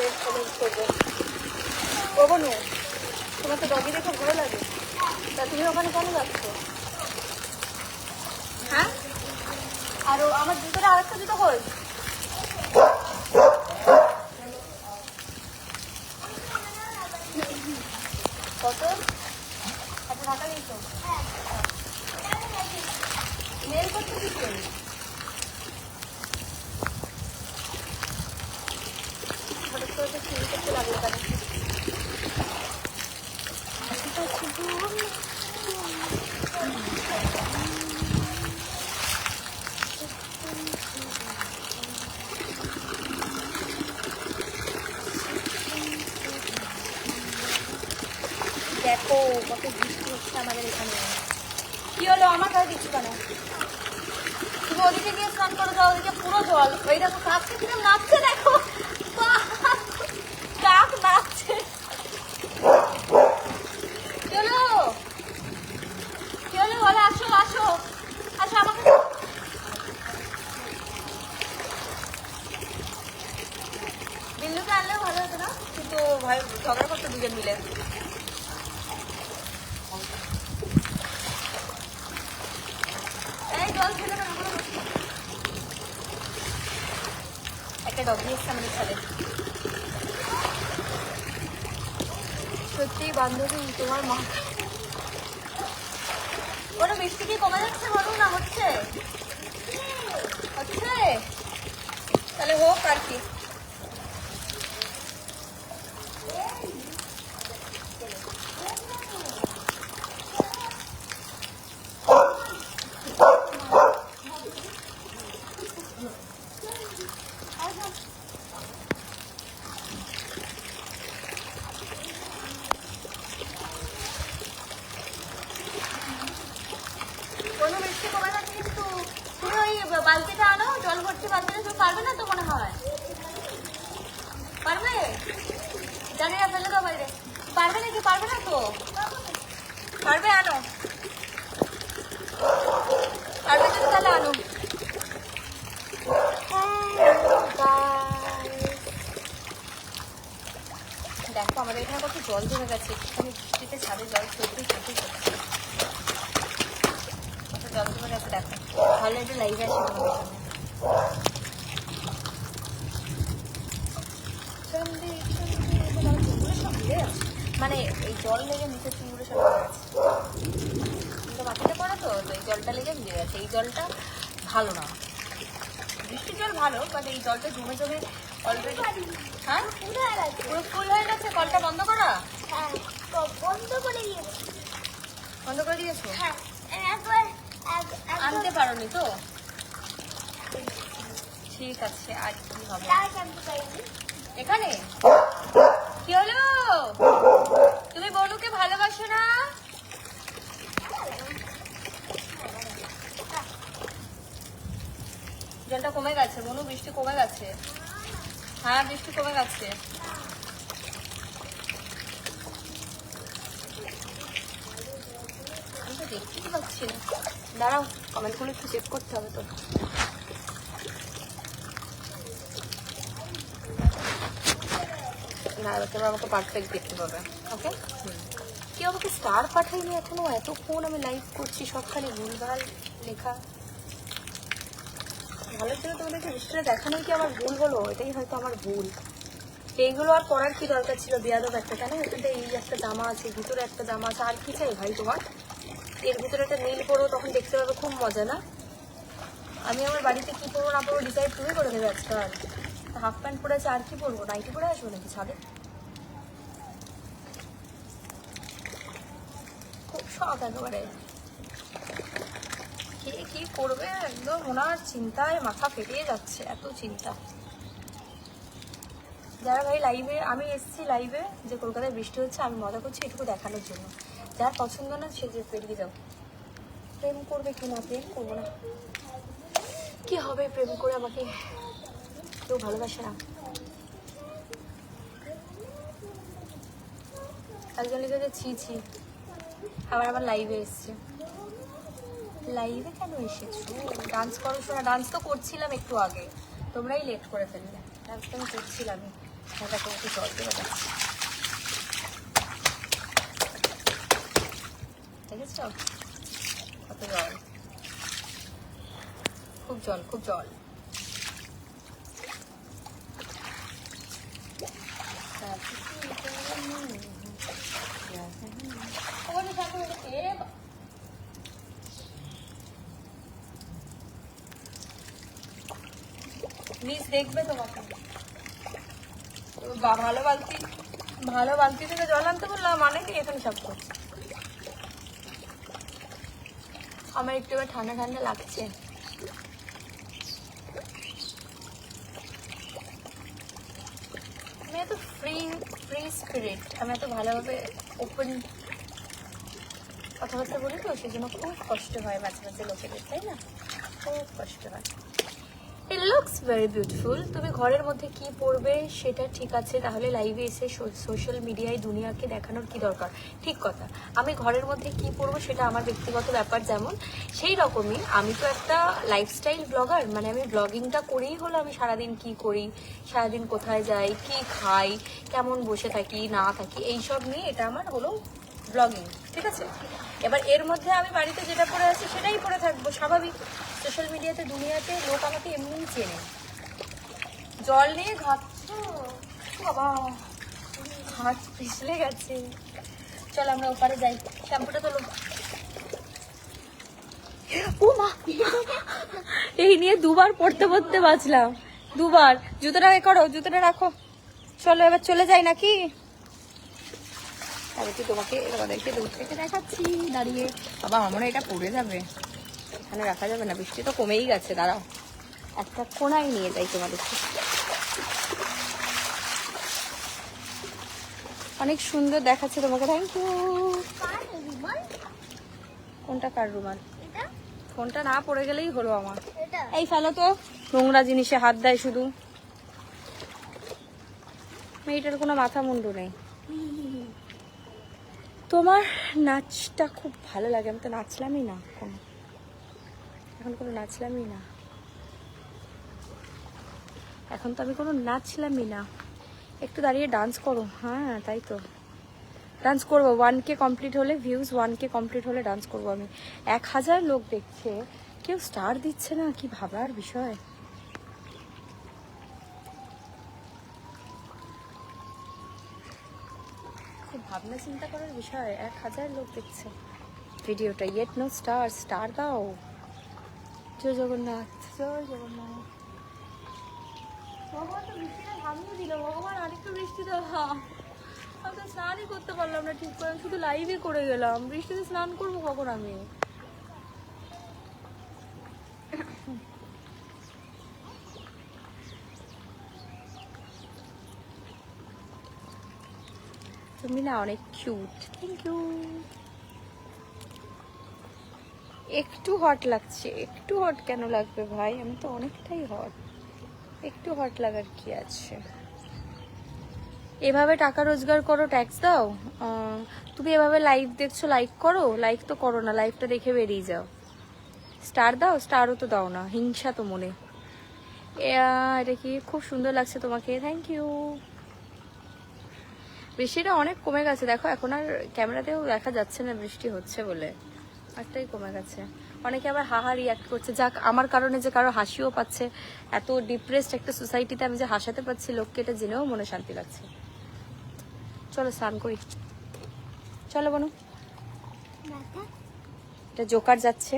Dress comment তোমার তো doggy দেখে ভালো লাগে। তা তুমি ওখানে কেন যাচ্ছ? হ্যাঁ? আর আমার জুতোটা আরেকটা জুতো কই? কত? আচ্ছা ঢাকা নিয়েছো? মেল করতে দিচ্ছে হঠাৎ করে তো ফিল করতে লাগল কেন দেখো কত বৃষ্টি হচ্ছে আমাদের এখানে কি হলো কেন তুমি ওদিকে গিয়ে স্নান করে, যাও ওদিকে পুরো জল। ওই দেখো কাছে কিরম নাচছে দেখো বাহ! কাক নাচছে কি হলো কি হলো বলো আসো আসো আসো আমাকে বিল্লুকে আনলেও ভালো হতো না কিন্তু ভয় ঝগড়া করতে দুজন মিলে এই জল ফেলে না ওগুলো বসে। একটা ডগি এসছে আমাদের সাথে। সত্যি বান্ধবী, তোমার মা। কোনো বৃষ্টি কি কমে যাচ্ছে বলুন না, হচ্ছে? হচ্ছে? তাহলে হোক আর কি কোনো বৃষ্টি কমে যাচ্ছে কিন্তু তুমি ওই বালতিটা আনো জল ভর্তি বালতিটা তুমি পারবে না তো মনে হয়? পারবে? জানি না ফেলে দাও বাইরে। পারবে নাকি? পারবে না তো? পারবে, আনো। পারবে যদি তাহলে আনো। দেখো, আমাদের এখানে কত জল জমে গেছে। একটুখানি বৃষ্টিতে ছাদে জল চলতেই চলতেই দেখো একটু লাইভে আসে। মানে এই জল লেগে নিচে চুলগুলো সব ভিজে আছে তো মাটিতে পড়ে তো এই জলটা লেগে ভিজে গেছে। এই জলটা ভালো না। বৃষ্টির জল ভালো বাট এই জলটা জমে জমে অলরেডি হ্যাঁ? পুরো ফুল হয়ে গেছে। কলটা বন্ধ করা। হ্যাঁ, বন্ধ করে দিয়েছি। বন্ধ করে দিয়েছ? হ্যাঁ আনতে পারোনি তো? ঠিক আছে আর কি হবে? এখানে? কি হলো? তুমি বনুকে ভালোবাসো না? জলটা কমে গেছে বনু বৃষ্টি কমে গেছে। হ্যাঁ বৃষ্টি কমে গেছে আমি তো দেখতেই পাচ্ছি না দাঁড়াও, কমেন্টগুলো একটু চেক করতে হবে তো। না, এবার আমাকে পারফেক্ট দেখতে পাবে ওকে কেউ আমাকে স্টার পাঠায়নি এখনও এতক্ষণ আমি লাইভ করছি সবখানে, ভুলভাল লেখা। ভালো ছিল তোমাদেরকে বৃষ্টিটা দেখানোই কি আমার ভুল হলো? এটাই হয়তো আমার ভুল। এইগুলো আর পরার কি দরকার ছিল? বেয়াদব একটা কেন? এটাতে এই একটা জামা আছে, ভিতরে একটা জামা আছে, আর কি চাই ভাই তোমার? এর ভিতরে একটা নীল পরো, তখন দেখতে পাবে খুব মজা, না? আমি আমার বাড়িতে কি পরবো না পরবো ডিসাইড তুমি করে দেবে আজকাল হাফ প্যান্ট পরে আছে, আর কি পরবো? নাইটি পরে আসব নাকি ছাদে? খুব শখ একেবারে। কে কি করবে একদম ওনার চিন্তায় মাথা ফেটিয়ে যাচ্ছে, এত চিন্তা। যারা ভাই লাইভে আমি এসছি লাইভে যে কলকাতায় বৃষ্টি হচ্ছে, আমি মজা করছি এটুকু দেখানোর জন্য। যার পছন্দ না সে যে পেরিয়ে যাও। প্রেম করবে কি না প্রেম করব না। কি হবে প্রেম করে আমাকে? কেউ ভালোবাসে না। একজন লিখেছে ছি ছি। আবার আবার লাইভে এসছে। লাইভে কেন এসেছ? ডান্স করো শোনা ডান্স তো করছিলাম একটু আগে। তোমরাই লেট করে ফেললে। ডান্স তো আমি করছিলামই। হ্যাঁ, দেখো একটু জল দেবো যাচ্ছি কত জল? খুব জল খুব জল। মিস দেখবে তোমাকে। ভালো বালতি ভালো বালতি থেকে জল আনতে বললাম মানে কি এখানে সব করছে আমার একটু এবার ঠান্ডা ঠান্ডা লাগছে। আমি এত ফ্রি ফ্রি স্পিরিট আমি এত ভালোভাবে ওপেন কথাবার্তা বলি তো সেই জন্য খুব কষ্ট হয় মাঝে মাঝে লোকেদের, তাই না? খুব কষ্ট হয়। ইট লুকস ভেরি বিউটিফুল তুমি ঘরের মধ্যে কি পরবে সেটা ঠিক আছে, তাহলে লাইভে এসে সোশ্যাল মিডিয়ায় দুনিয়াকে দেখানোর কি দরকার? ঠিক কথা। আমি ঘরের মধ্যে কি পরবো সেটা আমার ব্যক্তিগত ব্যাপার যেমন। সেই রকমই আমি তো একটা লাইফস্টাইল ব্লগার মানে আমি ব্লগিংটা করেই হলো আমি সারাদিন কি করি, সারাদিন কোথায় যাই, কি খাই, কেমন বসে থাকি, না থাকি, এইসব নিয়ে এটা আমার হলো ব্লগিং ঠিক আছে? এবার এর মধ্যে আমি বাড়িতে যেটা পরে আছি সেটাই পরে থাকব, স্বাভাবিক। সোশ্যাল মিডিয়াতে দুনিয়াতে লোক আমাকে এমনিই চেনে। জল নিয়ে ঘাটছ বাবা পিছলে গেছে। চল আমরা ওপারে যাই, শ্যাম্পুটা তোলো ও মা! এই নিয়ে দুবার পড়তে পড়তে বাঁচলাম। দুবার। জুতোটা করো, জুতোটা রাখো। চলো এবার চলে যাই নাকি? তবে কি তোমাকে তোমাদেরকে দূর থেকে দেখাচ্ছি। দাঁড়িয়ে। বাবা আমার মনে এটা পড়ে যাবে। এখানে রাখা যাবে না বৃষ্টি তো কমেই গেছে দাঁড়াও। একটা কোনায় নিয়ে যাই তোমাদেরকে অনেক সুন্দর দেখাচ্ছে তোমাকে থ্যাংক ইউ কোনটা কার রুমাল? ফোনটা না পড়ে গেলেই হলো আমার। এই ফেলো তো নোংরা জিনিসে হাত দেয় শুধু। মেয়েটার কোনো মাথা মুন্ডু নেই। তোমার নাচটা খুব ভালো লাগে। আমি তো নাচলামই না কোনো এখন কোনো নাচলামই না। এখন তো আমি কোনো নাচলামই না। একটু দাঁড়িয়ে ডান্স করো। হ্যাঁ তাই তো। ডান্স করব। ওয়ান কে কমপ্লিট হলে ভিউজ ওয়ান কে কমপ্লিট হলে ডান্স করব আমি। এক হাজার লোক দেখছে। কেউ স্টার দিচ্ছে না? কি ভাবার বিষয়? ভাবনা চিন্তা করার বিষয় এক হাজার লোক দেখছে। ভিডিওটা ইয়েট নো স্টার স্টার দাও। জয় জগন্নাথ। জয় জগন্নাথ। ভগবান তো বৃষ্টিটা থামিয়ে দিল, ভগবান আরেকটু বৃষ্টি দাও আমি তো স্নানই করতে পারলাম না ঠিক করে, শুধু লাইভে করে গেলাম। বৃষ্টিতে স্নান করব কখন আমি? তুমি না অনেক কিউট থ্যাংক ইউ একটু হট লাগছে একটু হট কেন লাগবে ভাই? আমি তো অনেকটাই হট একটু হট লাগার কি আছে? এভাবে টাকা রোজগার করো ট্যাক্স দাও? তুমি এভাবে লাইভ দেখছ লাইক করো? লাইক তো করো না লাইভটা দেখে বেরিয়ে যাও। স্টার দাও স্টারও তো দাও না হিংসা তো মনে। এটা কি? খুব সুন্দর লাগছে তোমাকে। থ্যাংক ইউ বৃষ্টিটা অনেক কমে গেছে। দেখো এখন আর ক্যামেরাতেও দেখা যাচ্ছে না বৃষ্টি হচ্ছে বলে। একটাই কমে গেছে। অনেকে আবার হাহা রিয়াক্ট করছে। যাক আমার কারণে যে কারও হাসিও পাচ্ছে এত ডিপ্রেসড একটা সোসাইটিতে আমি যে হাসাতে পারছি লোককে এটা জেনেও মনে শান্তি লাগছে। চলো স্নান করি। চলো বনু। এটা জোকার যাচ্ছে।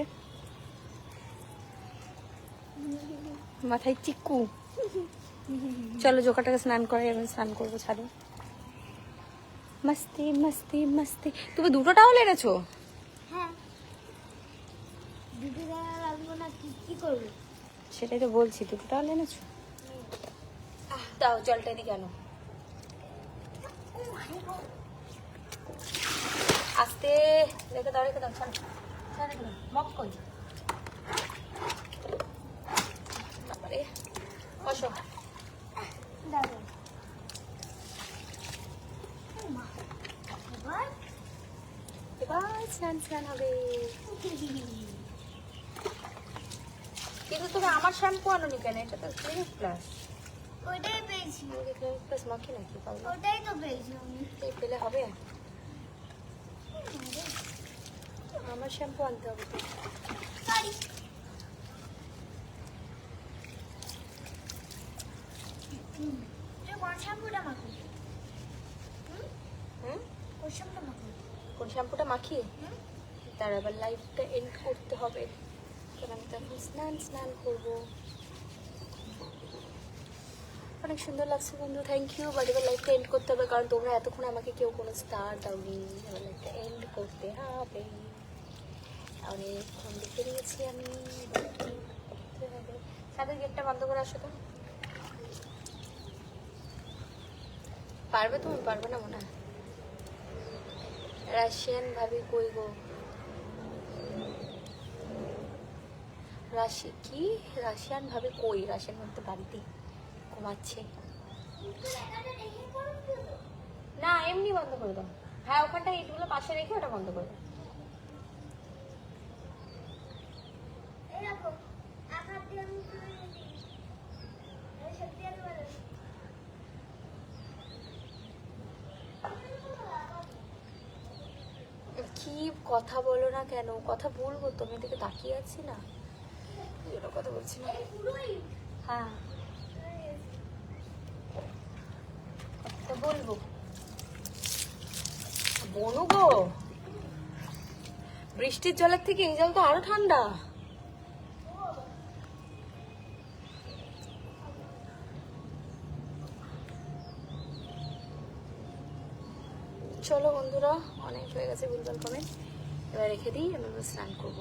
মাথায় চিক্কু। চলো জোকারটাকে স্নান করে আমি স্নান করব ছাদে মস্তি মস্তি মস্তি। তুমি দুটো টাওয়াল এনেছো? হ্যাঁ। দিদি দাদা লাগবো না কি কি করবে? সেটাই তো বলছি দুটো টাওয়াল এনেছো? দাও জলটা এদিকে কেন আস্তে রেখে দাও রেখে দাও ছাড়ো। ছাড়ো রেখে দাও মক কই বাবারে বসো দাদা মা এবার এবার স্নান স্নান হবে। কিন্তু তুমি আমার শ্যাম্পু আনোনি কেন? এটা তো ক্লিনিক প্লাস ওইটাই পেয়েছি। প্লাস মাখি নাকি? পারব ওটাই তো পেয়েছি এই পেলে হবে? আমার শ্যাম্পু আনতে হবে সরি শ্যাম্পুটা মাখো হুম? হুম কোন শ্যাম্পুটা মাখো কোন শ্যাম্পুটা মাখি হুম? তার আবার লাইফটা এন্ড করতে হবে। কারণ আমি তখন স্নান স্নান করব। অনেক সুন্দর লাগছে বন্ধু থ্যাংক ইউ বাট এবার লাইফটা এন্ড করতে হবে, কারণ তোমরা এতক্ষণ আমাকে কেউ কোনো স্টার দাওনি। এবার লাইফটা এন্ড করতে হবে। অনেকক্ষণ দেখে নিয়েছি আমি। সাথে গেটটা বন্ধ করে আসো তো। পারবে তুমি? পারবে না মনে হয়। রাশিয়ান ভাবি কই গো? রাশি, কি? রাশিয়ান ভাবে কই? রাশিয়ান ভাবে বাড়িতে ঘুমাচ্ছে। না, এমনি বন্ধ করে দাও। হ্যাঁ ওখানটা ইটগুলো পাশে রেখে ওটা বন্ধ করে দাও এই দেখো এক হাত দিয়ে আমি তুলে নিই এই সত্যি আমি বলে কি কথা বলো না কেন? কথা বলব তো আমি তাকিয়ে আছি না? কথা বলছি না। হ্যাঁ। বলব। বনু গো বৃষ্টির জলের থেকে এই জল তো আরও ঠান্ডা। চলো বন্ধুরা, অনেক হয়ে গেছে ভুলভাল কমেন্ট এবার রেখে দিই আমি স্নান করব।